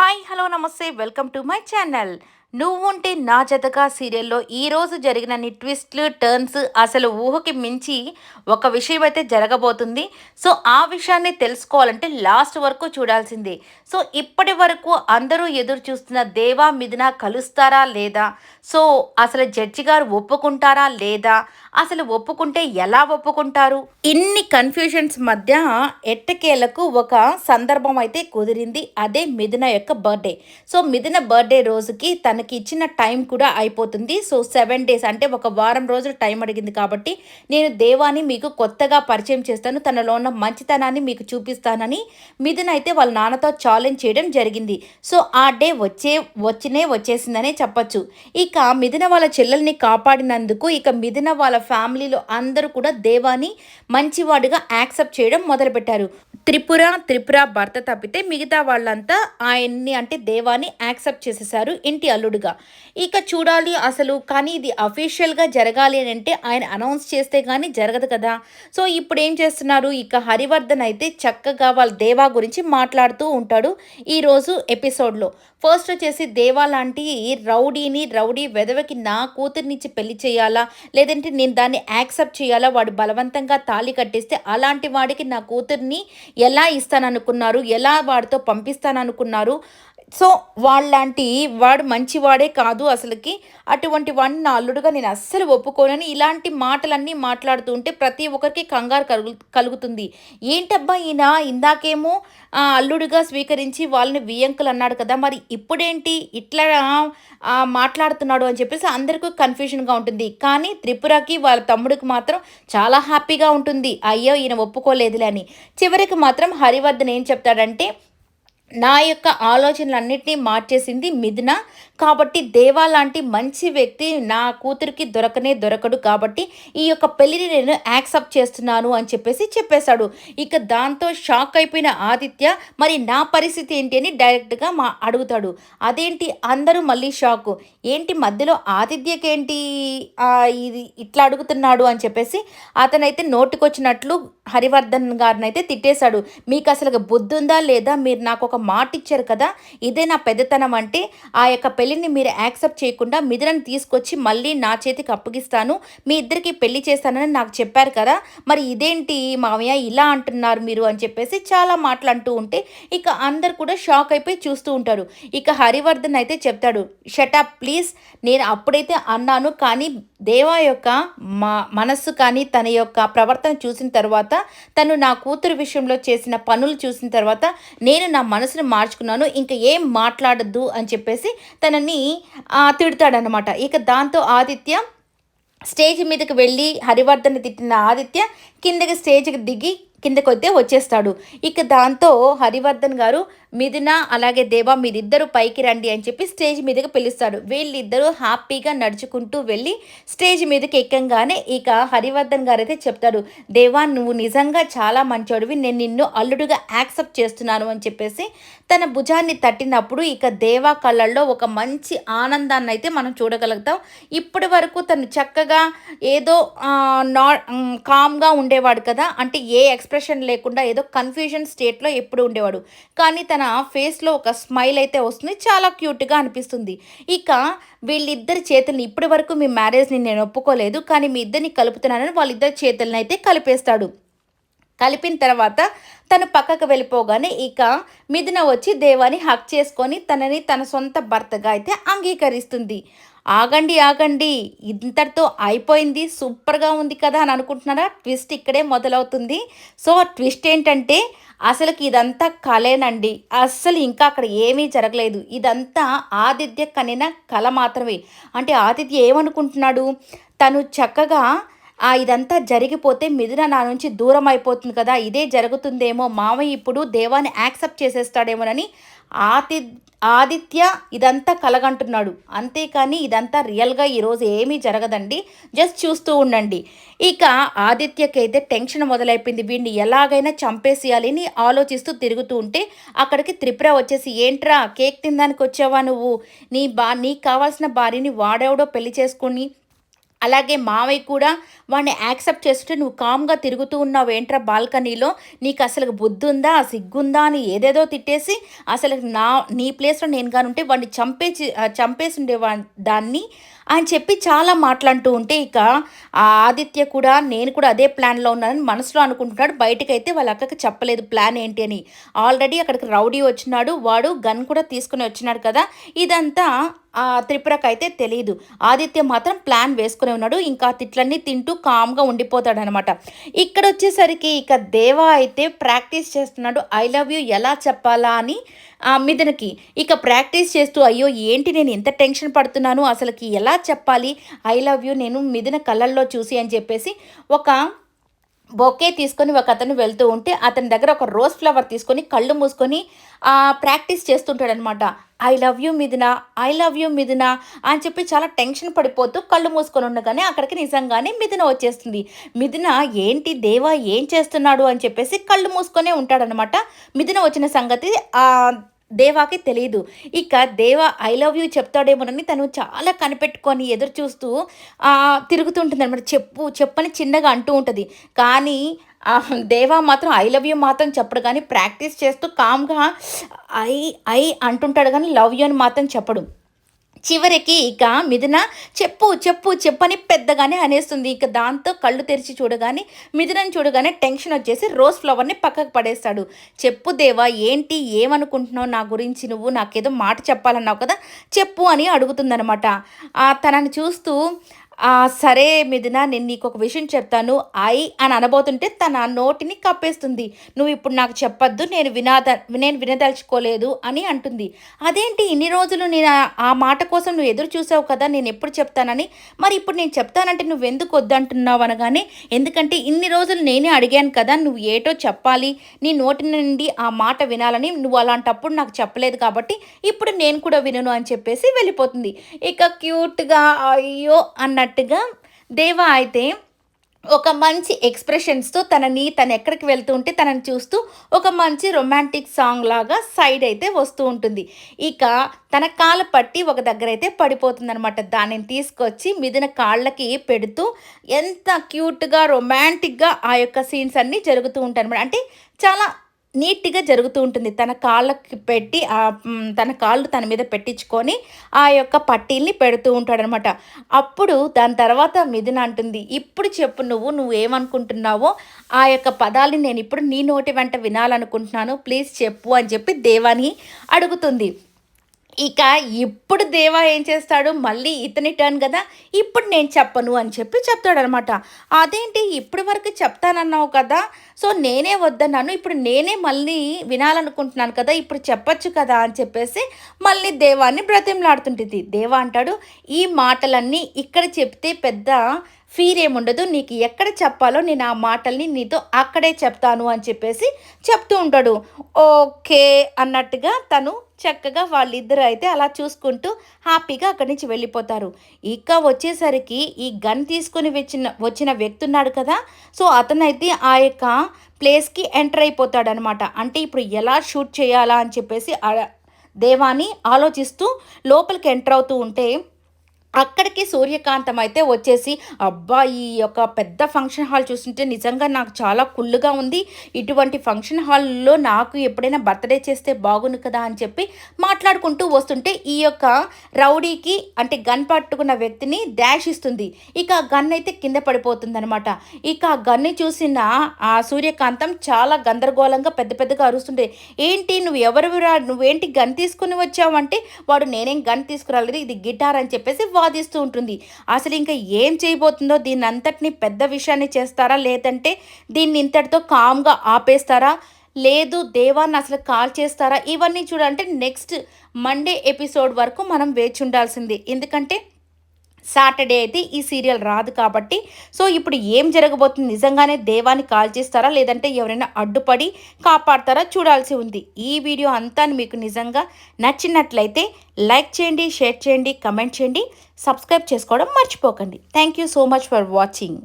Hi hello నమస్తే welcome to my channel నువ్వుంటే నా జతగా సీరియల్లో ఈరోజు జరిగిన ట్విస్ట్లు టర్న్స్ అసలు ఊహకి మించి ఒక విషయం అయితే జరగబోతుంది. సో ఆ విషయాన్ని తెలుసుకోవాలంటే లాస్ట్ వరకు చూడాల్సిందే. సో ఇప్పటి వరకు అందరూ ఎదురు చూస్తున్న దేవా మిథున కలుస్తారా లేదా? సో అసలు జడ్జి గారు ఒప్పుకుంటారా లేదా? అసలు ఒప్పుకుంటే ఎలా ఒప్పుకుంటారు? ఇన్ని కన్ఫ్యూషన్స్ మధ్య ఎట్టకేలకు ఒక సందర్భం అయితే కుదిరింది. అదే మిథున యొక్క బర్త్డే. సో మిథున బర్త్డే రోజుకి తన తనకి ఇచ్చిన టైం కూడా అయిపోతుంది. సో సెవెన్ డేస్ అంటే ఒక వారం రోజులు టైం అడిగింది కాబట్టి నేను దేవాని మీకు కొత్తగా పరిచయం చేస్తాను. తనలో ఉన్న మంచితనాన్ని మీకు చూపిస్తానని మిథున అయితే వాళ్ళ నాన్నతో ఛాలెంజ్ చేయడం జరిగింది. సో ఆ డే వచ్చే వచ్చినే వచ్చేసిందనే చెప్పచ్చు. ఇక మిథున వాళ్ళ చెల్లెల్ని కాపాడినందుకు ఇక మిథున వాళ్ళ ఫ్యామిలీలో అందరూ కూడా దేవాని మంచివాడుగా యాక్సెప్ట్ చేయడం మొదలుపెట్టారు. త్రిపుర త్రిపుర భర్త తప్పితే మిగతా వాళ్ళంతా ఆయన్ని అంటే దేవాని యాక్సెప్ట్ చేసేసారు ఇంటి అల్లుడుగా. ఇక చూడాలి అసలు కానీ ఇది అఫీషియల్గా జరగాలి అని అంటే ఆయన అనౌన్స్ చేస్తే కానీ జరగదు కదా. సో ఇప్పుడు ఏం చేస్తున్నారు? ఇక హరివర్ధన్ అయితే చక్కగా వాళ్ళ దేవా గురించి మాట్లాడుతూ ఉంటాడు ఈరోజు ఎపిసోడ్లో ఫస్ట్ వచ్చేసి దేవా లాంటి రౌడీని రౌడీ వెదవకి నా కూతుర్నిచ్చి పెళ్ళి చేయాలా? లేదంటే నేను దాన్ని యాక్సెప్ట్ చేయాలా? వాడు బలవంతంగా తాళి కట్టిస్తే అలాంటి వాడికి నా కూతుర్ని ఎలా ఇస్తాననుకున్నారు? ఎలా వాడితో పంపిస్తాననుకున్నారు? సో వాళ్ళలాంటి వాడు మంచివాడే కాదు అసలుకి. అటువంటి వాడిని నా అల్లుడుగా నేను అస్సలు ఒప్పుకోనని ఇలాంటి మాటలన్నీ మాట్లాడుతూ ఉంటే ప్రతి ఒక్కరికి కంగారు కలుగు కలుగుతుంది. ఏంటబ్బా ఈయన? ఇందాకేమో అల్లుడుగా స్వీకరించి వాళ్ళని వియంకులు అన్నాడు కదా మరి ఇప్పుడేంటి? ఇట్లా మాట్లాడుతున్నాడు అని చెప్పేసి అందరికీ కన్ఫ్యూషన్గా ఉంటుంది. కానీ త్రిపురకి వాళ్ళ తమ్ముడికి మాత్రం చాలా హ్యాపీగా ఉంటుంది. అయ్యో ఈయన ఒప్పుకోలేదులే అని. చివరికి మాత్రం హరివర్ధన్ ఏం చెప్తాడంటే నా యొక్క ఆలోచనలన్నింటినీ మార్చేసింది మిథున. కాబట్టి దేవా లాంటి మంచి వ్యక్తి నా కూతురికి దొరకనే దొరకడు కాబట్టి ఈ యొక్క పెళ్ళిని నేను యాక్సెప్ట్ చేస్తున్నాను అని చెప్పేసి చెప్పేశాడు. ఇక దాంతో షాక్ అయిపోయిన ఆదిత్య మరి నా పరిస్థితి ఏంటి? అని డైరెక్ట్గా మా అడుగుతాడు. అదేంటి? అందరూ మళ్ళీ షాక్. ఏంటి మధ్యలో ఆదిత్యకేంటి? ఇది ఇట్లా అడుగుతున్నాడు అని చెప్పేసి అతనైతే నోటికొచ్చినట్లు హరివర్ధన్ గారిని అయితే తిట్టేశాడు. మీకు అసలు బుద్ధి ఉందా లేదా? మీరు నాకు ఒక మాట ఇచ్చారు కదా? ఇదే నా పెద్దతనం అంటే ఆ యొక్క పెళ్ళి పెళ్ళిని మీరు యాక్సెప్ట్ చేయకుండా మిథునని తీసుకొచ్చి మళ్ళీ నా చేతికి అప్పగిస్తాను మీ ఇద్దరికి పెళ్ళి చేస్తానని నాకు చెప్పారు కదా. మరి ఇదేంటి మామయ్య ఇలా అంటున్నారు మీరు అని చెప్పేసి చాలా మాటలు అంటూ ఉంటే ఇక అందరు కూడా షాక్ అయిపోయి చూస్తూ ఉంటారు. ఇక హరివర్ధన్ అయితే చెప్తాడు షటప్ ప్లీజ్ నేను అప్పుడైతే అన్నాను కానీ దేవా యొక్క మా మనస్సు కానీ తన యొక్క ప్రవర్తన చూసిన తర్వాత తను నా కూతురు విషయంలో చేసిన పనులు చూసిన తర్వాత నేను నా మనసును మార్చుకున్నాను. ఇంకా ఏం మాట్లాడద్దు అని చెప్పేసి తనని తిడతాడనమాట ఇక దాంతో ఆదిత్య స్టేజ్ మీదకి వెళ్ళి హరివర్ధన్ తిట్టిన ఆదిత్య కిందకి స్టేజ్కి దిగి కిందకి వస్తే వచ్చేస్తాడు. ఇక దాంతో హరివర్ధన్ గారు మిథున అలాగే దేవా మీరిద్దరు పైకి రండి అని చెప్పి స్టేజ్ మీదకి పిలుస్తాడు. వీళ్ళిద్దరూ హ్యాపీగా నడుచుకుంటూ వెళ్ళి స్టేజ్ మీదకి ఎక్కంగానే ఇక హరివర్ధన్ గారు అయితే చెప్తాడు దేవా నువ్వు నిజంగా చాలా మంచోడివి. నేను నిన్ను అల్లుడుగా యాక్సెప్ట్ చేస్తున్నాను అని చెప్పేసి తన భుజాన్ని తట్టినప్పుడు ఇక దేవా కళ్ళల్లో ఒక మంచి ఆనందాన్ని అయితే మనం చూడగలుగుతాం. ఇప్పటి వరకు తను చక్కగా ఏదో నా కామ్గా ఉండేవాడు కదా. అంటే ఏ ఎక్స్ప్రెషన్ లేకుండా ఏదో కన్ఫ్యూజన్ స్టేట్లో ఎప్పుడు ఉండేవాడు. కానీ తన ఫేస్లో ఒక స్మైల్ అయితే వస్తుంది. చాలా క్యూట్గా అనిపిస్తుంది. ఇక వీళ్ళిద్దరి చేతుల్ని ఇప్పటి వరకు మీ మ్యారేజ్ని నేను ఒప్పుకోలేదు. కానీ మీ ఇద్దరిని కలుపుతున్నానని వాళ్ళిద్దరి చేతులను అయితే కలిపేస్తాడు. కలిపిన తర్వాత తను పక్కకు వెళ్ళిపోగానే ఇక మిథున వచ్చి దేవాని హక్ చేసుకొని తనని తన సొంత భర్తగా అయితే అంగీకరిస్తుంది. ఆగండి ఆగండి ఇంతటితో అయిపోయింది సూపర్గా ఉంది కదా అని అనుకుంటున్నారా? ట్విస్ట్ ఇక్కడే మొదలవుతుంది. సో ట్విస్ట్ ఏంటంటే అసలుకి ఇదంతా కలేనండి. అస్సలు ఇంకా అక్కడ ఏమీ జరగలేదు. ఇదంతా ఆదిత్య కనిన కళ మాత్రమే. అంటే ఆదిత్య ఏమనుకుంటున్నాడు? తను చక్కగా ఆ ఇదంతా జరిగిపోతే మిథున నా నుంచి దూరం అయిపోతుంది కదా. ఇదే జరుగుతుందేమో మామయ్య ఇప్పుడు దేవాన్ని యాక్సెప్ట్ చేసేస్తాడేమోనని ఆతి ఆదిత్య ఇదంతా కలగంటున్నాడు. అంతేకాని ఇదంతా రియల్గా ఈరోజు ఏమీ జరగదండి. జస్ట్ చూస్తూ ఉండండి. ఇక ఆదిత్యకైతే టెన్షన్ మొదలైపోయింది. వీడిని ఎలాగైనా చంపేసేయాలని ఆలోచిస్తూ తిరుగుతూ ఉంటే అక్కడికి త్రిపుర వచ్చేసి ఏంట్రా కేక్ తినడానికి వచ్చావా నువ్వు? నీ బా నీకు కావాల్సిన భార్యని వాడెవడో పెళ్ళి చేసుకుని అలాగే మావయ్య కూడా వాడిని యాక్సెప్ట్ చేస్తుంటే నువ్వు కామ్గా తిరుగుతూ ఉన్నావు ఏంట్రా బాల్కనీలో? నీకు అసలు బుద్ధుందా సిగ్గుందా అని ఏదేదో తిట్టేసి అసలు నా నీ ప్లేస్లో నేను కానుంటే వాడిని చంపేసి చంపేసి ఉండేవా దాన్ని? అని చెప్పి చాలా మాట్లాడుతూ ఉంటే ఇక ఆ ఆదిత్య కూడా నేను కూడా అదే ప్లాన్లో ఉన్నానని మనసులో అనుకుంటున్నాడు. బయటకైతే వాళ్ళ అక్కకి చెప్పలేదు ప్లాన్ ఏంటి అని. ఆల్రెడీ అక్కడికి రౌడీ వచ్చినాడు వాడు గన్ కూడా తీసుకుని వచ్చినాడు కదా. ఇదంతా త్రిపురకు అయితే తెలియదు ఆదిత్య మాత్రం ప్లాన్ వేసుకునే ఉన్నాడు. ఇంకా తిట్లన్నీ తింటూ కామ్గా ఉండిపోతాడు అనమాట ఇక్కడ వచ్చేసరికి ఇక దేవా అయితే ప్రాక్టీస్ చేస్తున్నాడు. ఐ లవ్ యూ ఎలా చెప్పాలా అని ఆ మిథునకి. ఇక ప్రాక్టీస్ చేస్తూ అయ్యో ఏంటి నేను ఎంత టెన్షన్ పడుతున్నాను? అసలుకి ఎలా చెప్పాలి? ఐ లవ్ యూ నేను మిథున కళ్ళల్లో చూసి అని చెప్పేసి ఒక బొకే తీసుకొని ఒక అతను వెళ్తూ ఉంటే అతని దగ్గర ఒక రోజ్ ఫ్లవర్ తీసుకొని కళ్ళు మూసుకొని practice చేస్తుంటాడనమాట I love you Mithuna. I love you Mithuna. అని చెప్పి చాలా టెన్షన్ పడిపోతూ కళ్ళు మూసుకొని ఉండగానే అక్కడికి నిజంగానే మిథున వచ్చేస్తుంది. మిథున ఏంటి దేవా? ఏం చేస్తున్నాడు? అని చెప్పేసి కళ్ళు మూసుకొనే ఉంటాడనమాట మిథున వచ్చిన సంగతి దేవాకి తెలియదు ఇక దేవ ఐ లవ్ యూ చెప్తాడేమోనని తను చాలా కనిపెట్టుకొని ఎదురు చూస్తూ తిరుగుతుంటుంది అనమాట చెప్పు చెప్పని చిన్నగా అంటూ ఉంటుంది. కానీ దేవా మాత్రం ఐ లవ్ యూ మాత్రం చెప్పడు. కానీ ప్రాక్టీస్ చేస్తూ కామ్గా ఐ ఐ అంటుంటాడు. కానీ లవ్ యూ అని మాత్రం చెప్పడు. చివరికి ఇక మిథున చెప్పు చెప్పు చెప్పని పెద్దగానే అనేస్తుంది. ఇక దాంతో కళ్ళు తెరిచి చూడగానే మిథునని చూడగానే టెన్షన్ వచ్చేసి రోజ్ ఫ్లవర్ని పక్కకు పడేస్తాడు. చెప్పు దేవా ఏంటి ఏమనుకుంటున్నావు? నా గురించి నువ్వు నాకేదో మాట చెప్పాలన్నావు కదా? చెప్పు అని అడుగుతుందనమాట తనని చూస్తూ సరే మిథున నేను నీకు ఒక విషయం చెప్తాను. ఐ అని అనబోతుంటే తన నోటిని కప్పేస్తుంది. నువ్వు ఇప్పుడు నాకు చెప్పొద్దు నేను వినాద నేను వినదలుచుకోలేదు అని అంటుంది. అదేంటి ఇన్ని రోజులు నేను ఆ మాట కోసం నువ్వు ఎదురు చూసావు కదా నేను ఎప్పుడు చెప్తానని? మరి ఇప్పుడు నేను చెప్తానంటే నువ్వు ఎందుకు వద్దంటున్నావు అనగానే ఎందుకంటే ఇన్ని రోజులు నేనే అడిగాను కదా నువ్వు ఏటో చెప్పాలి. నీ నోటి నుండి ఆ మాట వినాలని నువ్వు అలాంటప్పుడు నాకు చెప్పలేదు కాబట్టి ఇప్పుడు నేను కూడా వినను అని చెప్పేసి వెళ్ళిపోతుంది. ఇక క్యూట్గా అయ్యో అన్నట్టు అన్నట్టుగా దేవా అయితే ఒక మంచి ఎక్స్ప్రెషన్స్తో తనని తను ఎక్కడికి వెళ్తూ ఉంటే తనని చూస్తూ ఒక మంచి రొమాంటిక్ సాంగ్ లాగా సైడ్ అయితే వస్తూ ఉంటుంది. ఇక తన కాళ్ళ పట్టి ఒక దగ్గర అయితే పడిపోతుంది అనమాట దానిని తీసుకొచ్చి మిదిన కాళ్ళకి పెడుతూ ఎంత క్యూట్గా రొమాంటిక్గా ఆ యొక్క సీన్స్ అన్నీ జరుగుతూ ఉంటాయి అనమాట అంటే చాలా నీట్గా జరుగుతూ ఉంటుంది. తన కాళ్ళకి పెట్టి తన కాళ్ళు తన మీద పెట్టించుకొని ఆ యొక్క పట్టీల్ని పెడుతూ ఉంటాడనమాట. అప్పుడు దాని తర్వాత మిథున అంటుంది ఇప్పుడు చెప్పు నువ్వు నువ్వు ఏమనుకుంటున్నావో ఆ యొక్క పదాలని నేను ఇప్పుడు నీ నోటి వెంట వినాలనుకుంటున్నాను. ప్లీజ్ చెప్పు అని చెప్పి దేవాని అడుగుతుంది. ఇక ఇప్పుడు దేవా ఏం చేస్తాడు? మళ్ళీ ఇతని టర్న్ కదా? ఇప్పుడు నేను చెప్పను అని చెప్పి చెప్తాడనమాట. అదేంటి? ఇప్పటి వరకు చెప్తానన్నావు కదా? సో నేనే వద్దన్నాను. ఇప్పుడు నేనే మళ్ళీ వినాలనుకుంటున్నాను కదా? ఇప్పుడు చెప్పచ్చు కదా? అని చెప్పేసి మళ్ళీ దేవాన్ని బ్రతిమలాడుతుంటుంది. దేవా అంటాడు ఈ మాటలన్నీ ఇక్కడ చెప్తే పెద్ద ఫీర్ ఏముండదు నీకు ఎక్కడ చెప్పాలో నేను ఆ మాటల్ని నీతో అక్కడే చెప్తాను అని చెప్పేసి చెప్తూ ఉంటాడు. ఓకే అన్నట్టుగా తను చక్కగా వాళ్ళిద్దరు అయితే అలా చూసుకుంటూ హ్యాపీగా అక్కడి నుంచి వెళ్ళిపోతారు. ఇక వచ్చేసరికి ఈ గన్ తీసుకొని వచ్చిన వచ్చిన వ్యక్తి ఉన్నాడు కదా సో అతనైతే ఆ యొక్క ప్లేస్కి ఎంటర్ అయిపోతాడనమాట. అంటే ఇప్పుడు ఎలా షూట్ చేయాలా అని చెప్పేసి దేవాని ఆలోచిస్తూ లోపలికి ఎంటర్ అవుతూ ఉంటే అక్కడికి సూర్యకాంతం అయితే వచ్చేసి అబ్బా ఈ యొక్క పెద్ద ఫంక్షన్ హాల్ చూస్తుంటే నిజంగా నాకు చాలా కుళ్ళుగా ఉంది. ఇటువంటి ఫంక్షన్ హాల్లో నాకు ఎప్పుడైనా బర్త్డే చేస్తే బాగుండు కదా అని చెప్పి మాట్లాడుకుంటూ వస్తుంటే ఈ యొక్క రౌడీకి అంటే గన్ పట్టుకున్న వ్యక్తిని డాష్ ఇస్తుంది. ఇక ఆ గన్ అయితే కింద పడిపోతుంది అనమాట ఇక ఆ గన్ని చూసిన ఆ సూర్యకాంతం చాలా గందరగోళంగా పెద్ద పెద్దగా అరుస్తుండే. ఏంటి నువ్వు ఎవరు నువ్వేంటి గన్ తీసుకుని వచ్చావంటే? వాడు నేనేం గన్ తీసుకురాలేదు. ఇది గిటార్ అని చెప్పేసి వాదిస్తూ ఉంటుంది. అసలు ఇంకా ఏం చేయబోతుందో దీన్ని అంతటిని పెద్ద విషయాన్ని చేస్తారా? లేదంటే దీన్ని ఇంతటితో కామ్గా ఆపేస్తారా? లేదు దేవాన్ని అసలు కాల్ చేస్తారా? ఇవన్నీ చూడాలంటే నెక్స్ట్ మండే ఎపిసోడ్ వరకు మనం వేచి ఉండాల్సింది. ఎందుకంటే సాటర్డే అయితే ఈ సీరియల్ రాదు కాబట్టి సో ఇప్పుడు ఏం జరగబోతుంది? నిజంగానే దేవాన్ని కాల్ చేస్తారా? లేదంటే ఎవరైనా అడ్డుపడి కాపాడతారా? చూడాల్సి ఉంది. ఈ వీడియో అంతా మీకు నిజంగా నచ్చినట్లయితే లైక్ చేయండి షేర్ చేయండి కమెంట్ చేయండి సబ్స్క్రైబ్ చేసుకోవడం మర్చిపోకండి. Thank you so much for watching.